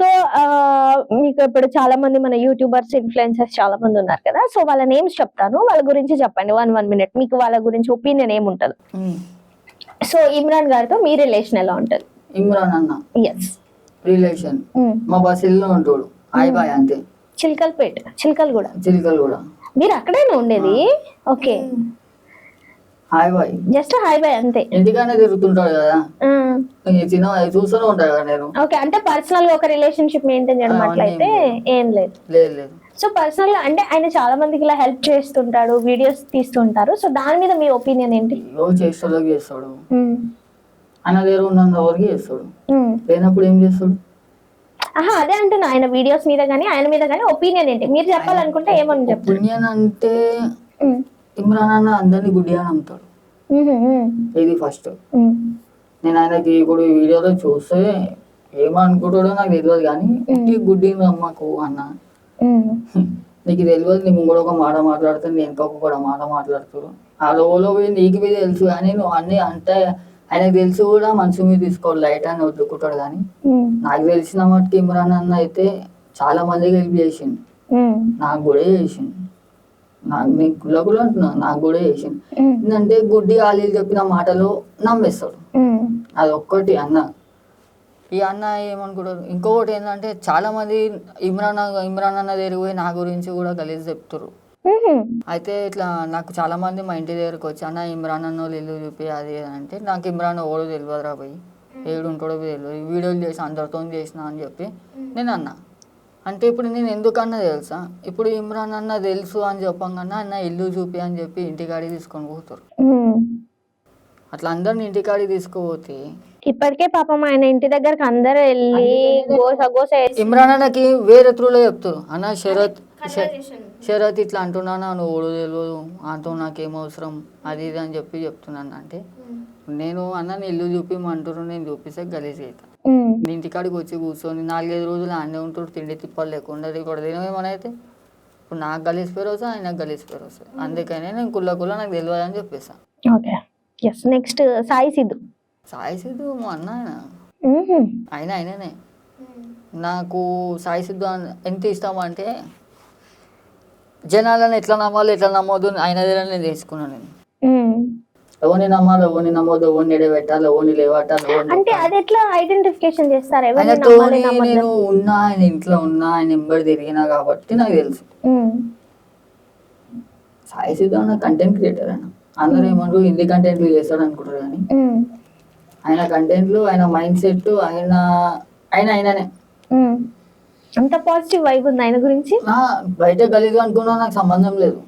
So మీకు ఇప్పుడు చాలా మంది మన యూట్యూబర్స్ ఇన్ఫ్లుయెన్సర్స్ చాలా మంది ఉన్నారు కదా. సో వాళ్ళ నేమ్స్ చెప్తాను. వాళ్ళ గురించి చెప్పండి. One one minute. మీకు వాళ్ళ గురించి ఒపీనియన్ ఏముంటది సో ఇమ్రాన్ గారితో మీ రిలేషన్ ఎలా ఉంటది? ఇమ్రాన్ అన్న. Yes relation. మా బస్సులో ఉంటాడు. హాయ్ బాయ్ అంతే. చిల్కల్పేట. చిల్కల్ కూడా చిలుకలు కూడా మీరు అక్కడేనా ఉండేది? Okay. Hi bye. Just hi bye అంతే. ఇంటికానే తిరుగుతుంటాడు కదా? చిన్న చూస్తూనే ఉంటాడు కదా నేను. ఓకే అంటే పర్సనల్గా ఒక రిలేషన్షిప్ మెయింటైన్ చేయడం అట్లయితే ఏం లేదు. లేదు లేదు. సో పర్సనల్గా అంటే ఆయన చాలా మందికి ఇలా హెల్ప్ చేస్తుంటాడు వీడియోస్ తీస్తుంటారు. సో దాని మీద మీ ఒపీనియన్ ఏంటి? చేస్తాడు. చేస్తాడు ఆయన దగ్గర ఉన్నంత వరకు చేస్తాడు. లేనప్పుడు ఏం చేస్తాడు? ఆహా అదే అంటున్నా. ఆయన వీడియోస్ మీద కానీ ఆయన మీద కానీ ఒపీనియన్ ఏంటి? మీరు చెప్పాలనుకుంటే ఏమని చెప్తారు? పుణ్యన్ అంటే ఇమ్రాన్ అన్న అందరినీ గుడ్డిగా నమ్ముతాడు. ఉమ్, ఉమ్, ఇది ఫస్ట్ నేను ఆయనకి ఇప్పుడు వీడియోలో చూస్తే ఏమనుకుంటాడో నాకు తెలియదు కానీ ఇంటి గుడ్డి నమ్మకు అన్న. నీకు తెలియదు నీ ముంగడు ఒక మాట మాట్లాడుతాను నేను ఇంకొక కూడా మాట మాట్లాడుతాడు. ఆ రోజులో పోయి నీకు మీద తెలుసు కానీ నువ్వు అన్ని అంటే ఆయనకు తెలిసి కూడా మనసు మీద తీసుకోవాలి లైట్ అని వదులుకుంటాడు కానీ నాకు తెలిసిన మట్టుకు ఇమ్రాన్ అన్న అయితే చాలా మందికి హెల్ప్ చేసిండు. నాకు కూడా చేసిండు. నాకు కుల్ల కూడా అంటున్నా నాకు కూడా ఉమ్, ఏంటంటే గుడ్డి ఆలీలు చెప్పిన మాటలు నమ్మేస్తాడు. అది ఒక్కటి అన్న. ఈ అన్న ఏమనుకుంటారు? ఇంకొకటి ఏంటంటే చాలా మంది ఇమ్రాన్ ఇమ్రాన్ అన్న దగ్గరికి పోయి నా గురించి కూడా గలీజ్ చెప్తారు అయితే ఇట్లా నాకు చాలా మంది మా ఇంటి దగ్గరకు వచ్చి అన్న ఇమ్రాన్ అన్న ఇల్లు చూపి అది అంటే నాకు ఇమ్రాన్ ఓడో తెలియదురా పోయి ఏడు ఉంటాడో తెలియదు వీడియోలు చేసి అందరితో చేసిన అని చెప్పి నేను అన్నా. అంటే ఇప్పుడు నేను ఎందుకన్నా తెలుసా? ఇప్పుడు ఇమ్రాన్ అన్న తెలుసు అని చెప్పంగానే అన్న ఇల్లు చూపి అని చెప్పి ఇంటికాడికి తీసుకొని పోతారు. అట్లా అందరిని ఇంటికాడికి తీసుకుపోతే ఇప్పటికే పాపం ఆయన ఇంటి దగ్గరకు అందరూ వెళ్ళి గోస గోస వేసి- ఇమ్రాన్ అన్నకి వేరే త్రూలో చెప్తారు. అన్న శరత్ శరత్ ఇట్లా అంటున్నానా నువ్వు ఓడు తెలియదు ఆతో నాకేం అవసరం? అది ఇది అని చెప్పి చెప్తున్నాను. అంటే నేను అన్న నేను ఇల్లు చూపిమంటారు నేను చూపిస్తే గలీజ్ అవుతా నీ ఇంటికాడికి వచ్చి కూర్చొని నాలుగైదు రోజులు ఆడే ఉంటాడు తిండి తిప్పలు లేకుండా. తినమేమని అయితే ఇప్పుడు నాకు గలీజ్ పేరు వస్తుంది ఆయనకు గలీజ్ పేరు వస్తుంది అందుకనే నేను కుల్ల కుల్ల నాకు తెలియదు అని చెప్పేసాను okay. Yes next Sai Siddhu. Sai Siddhu మా అన్న ఆయన. ఆయన ఆయననే. నాకు సాయి సిద్ధు ఎంత ఇష్టం అంటే జనాలను ఎట్లా నమ్మాలి ఎట్లా నమ్మొద్దు అని ఆయన దగ్గర నేను. తీసుకున్నాను నేను. ఎవరిని నమ్మాలి ఎవరిని నమ్మొద్దు ఎవరిని ఎడబెట్టాలి లేవట్టాలి ఎవరిని అంటే అది ఎట్లా ఐడెంటిఫికేషన్ చేస్తారు? నేను ఉన్నా ఆయన ఇంట్లో ఉన్నా ఆయన ఎంబడి తిరిగినా కాబట్టి నాకు తెలుసు. సాయి సిద్ధు కంటెంట్ క్రియేటర్ ఆయన. అందరూ ఏమంటారు హిందీ కంటెంట్లు చేస్తాడు అనుకుంటారు కానీ. ఆయన కంటెంట్లు ఆయన మైండ్ సెట్ ఆయన ఆయన ఆయననే. అంత పాజిటివ్ వైబ్ ఉంది ఆయన గురించి? బయట గలీగా అనుకున్నా నాకు సంబంధం లేదు.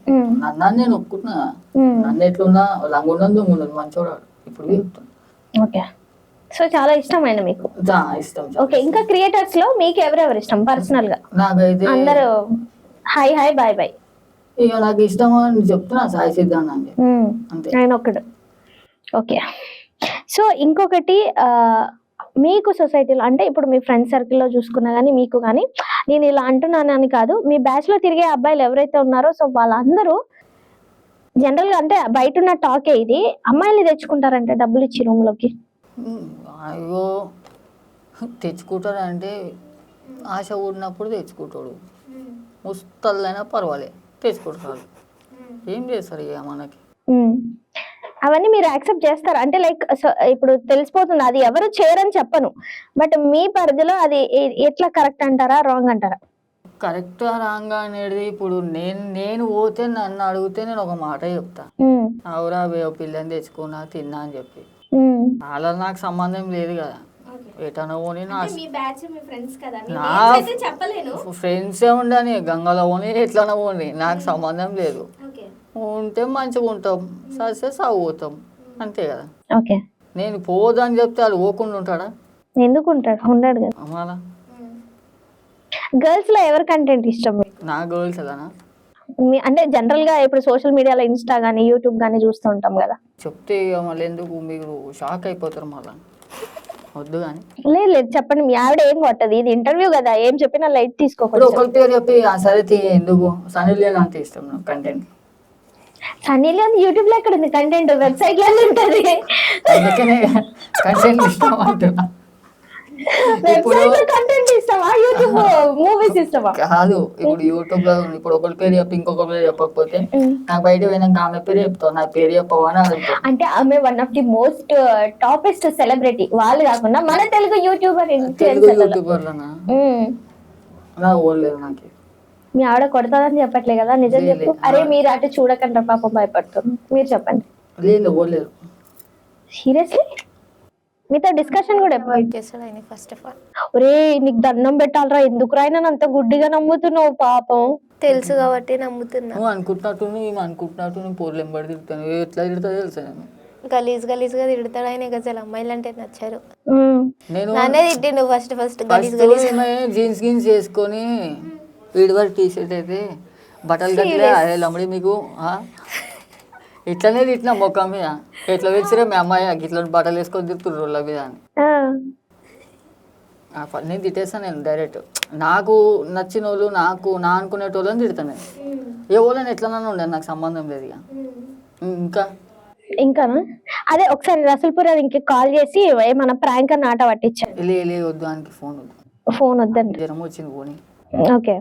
నన్ను నేను ఒప్పుకుంటున్నా. నన్ను ఎట్లున్నా లంగుండదు దుంగుండదు మంచోడు ఇప్పుడు ఓకే. సో చాలా ఇష్టం ఆయన మీకు ఇష్టం. ఓకే ఇంకా క్రియేటర్స్లో మీకు ఎవరెవరు ఇష్టం? పర్సనల్గా. అందరూ హాయ్ హాయ్ బాయ్ బాయ్. ఇక నాకు ఇష్టం అని చెప్తున్నా సాయి సిద్ధాంత్ చెప్పి. అంతే. ఆయన ఒక్కడు. ఓకే. సో ఇంకొకటి ఆ, మీకు సొసైటీలో అంటే ఇప్పుడు మీ ఫ్రెండ్ సర్కిల్లో చూసుకున్నా కానీ మీకు కానీ నేను ఇలా అంటున్నానని కాదు. మీ బ్యాచ్లో తిరిగే అబ్బాయిలు ఎవరైతే ఉన్నారో సో వాళ్ళందరూ జనరల్గా అంటే బయట ఉన్న టాకే ఇది. అమ్మాయిల్ని తెచ్చుకుంటారంటే డబ్బులు ఇచ్చి రూమ్లోకి. ఉమ్, అయ్యో తెచ్చుకుంటాడు అంటే ఆశ ఊడినప్పుడు తెచ్చుకుంటాడు. ముస్తల్లైనా పర్వాలేదు తెచ్చుకుంటాడు. ఏం చేస్తారు ఇక మనకి? ఉమ్. అవన్నీ మీరు యాక్సెప్ట్ చేస్తారు. అంటే లైక్ ఇప్పుడు తెలిసిపోతుంది అది ఎవరు చేయరని చెప్పను. బట్ మీ పరిధిలో అది ఎట్లా కరెక్ట్ అంటారా రాంగ్ అంటారా? కరెక్ట్ రాంగ్ అనేది ఇప్పుడు నేను నేను పోతే నన్ను అడిగితే నేను ఒక మాట చెప్తా. అవురా వే పిల్లని తెచ్చుకున్నా తిన్నా అని చెప్పి. అలా నాకు సంబంధం లేదు కదా. ఎటనో పోనీ నా మీ బ్యాచ్ మీ ఫ్రెండ్స్ ఉండని గంగలో పోనీ ఎట్లనో పోనీ నాకు సంబంధం లేదు. ఉంటే మంచిగా ఉంటాం. సస్తే సాగుతాం. అంతే కదా. ఓకే. నేను పోదని చెప్తే వాళ్ళు పోకుండా ఉంటాడా? ఎందుకు ఉంటాడు? ఉండడు కదా. మళ్ళా గర్ల్స్లో ఎవరి కంటెంట్ ఇష్టం మీకు? నా గర్ల్స్ ఎలానా మీ అంటే జనరల్గా ఇప్పుడు సోషల్ మీడియాలో ఇన్స్టా గానీ యూట్యూబ్ గానీ చూస్తూ ఉంటాం కదా. చెప్తే ఇక మళ్ళీ ఎందుకు మీరు షాక్ అయిపోతారు మళ్ళా? వద్దు కానీ లేదు లేదు చెప్పండి. మీ ఆవిడ ఏం కొట్టదు. ఇది ఇంటర్వ్యూ కదా. ఏం చెప్పినా లైట్ తీసుకోకూడదు ఒకరి పేరు చెప్పి "ఆ, సరే తీ ఎందుకు? సనీ అంత ఇష్టం నాకు కంటెంట్ సన్నీ లేని యూట్యూబ్లో ఎక్కడ ఉంది? కంటెంట్ వెబ్సైట్లో ఉంటది. అందుకనే కంటెంట్ ఇష్టం అంటున్నా. ఇప్పుడు వెబ్సైట్లో కంటెంట్ ఇస్తావా మూవీస్ ఇష్టమా? కాదు ఇప్పుడు యూట్యూబ్లో. ఇప్పుడు ఒకరి పేరు చెప్పి ఇంకొక పేరు చెప్పకపోతే నాకు బయట పోయినాక ఆమె పేరు చెప్తావు. నా పేరు చెప్పవు అంటే ఆమె one of the most topest celebrity వాళ్ళు కాకుండా మన తెలుగు యూట్యూబర్ తెలుగు యూట్యూబర్లనా. నా? ఓడలేదు నాకు. మీ ఆవిడ కొడతాదని చెప్పట్లే కదా నిజం. చెప్పు. అరే మీరు అటు చూడకండి పాపం భయపడుతుంది మీరు చెప్పండి. లేదు సీరియస్లీ? మీతో డిస్కషన్ కూడా ఎప్పుడు? చేస్తాడు ఆయన ఫస్ట్ ఆఫ్ ఆల్ ఒరే నీకు దండం పెట్టాలరా. ఎందుకు రాయినా అంత గుడ్డిగా నమ్ముతున్నావు పాపం? తెలుసు కాబట్టి నమ్ముతున్నా. నువ్వు అనుకుంటున్నట్టు ఈమె అనుకుంటున్నట్టు నేను పోర్లు ఎంబడి తిరుగుతాను. ఎట్లా తిరుగుతా తెలుసా నేను గలీజ్ గలీజ్గా తిడతాడు ఆయన గజలు అమ్మాయిలు అంటే నచ్చారు. నేను నానే తిట్టిండు ఫస్ట్ ఫస్ట్ గలీజ్ ఫస్ట్ గలీజ్. ఈమె జీన్స్ గీన్స్ వేసుకొని వీడివారి టీ షర్ట్ అయితే బట్టలు కట్టలే అదే లమ్మడి మీకు ఆ? ఇట్లనే తిట్టిన ముఖం మీద. ఎట్లా తెలిసిరే మీ అమ్మాయి? ఇట్లా బట్టలు వేసుకొని తిరుగుతుర్రు రోడ్ల మీద అని. నేను తిట్టేస్తాను నేను డైరెక్ట్. నాకు నచ్చిన వాళ్ళు నాకు నా అనుకునేటోళ్ళని తిడతాను నేను. ఏ వాళ్ళని ఎట్లనన్నా ఉండే నాకు సంబంధం లేదు ఇక. ఇంకా? ఇంకానా? అదే ఒకసారి రసల్పూర్ అది ఇంక కాల్ చేసి ఏమన్నా ప్రాంక్ అని ఆట పట్టించాడు లే లే వద్దు ఫోన్ వద్దు. ఫోన్ వద్దండి. జ్వరం వచ్చింది పోనీ. ఓకే.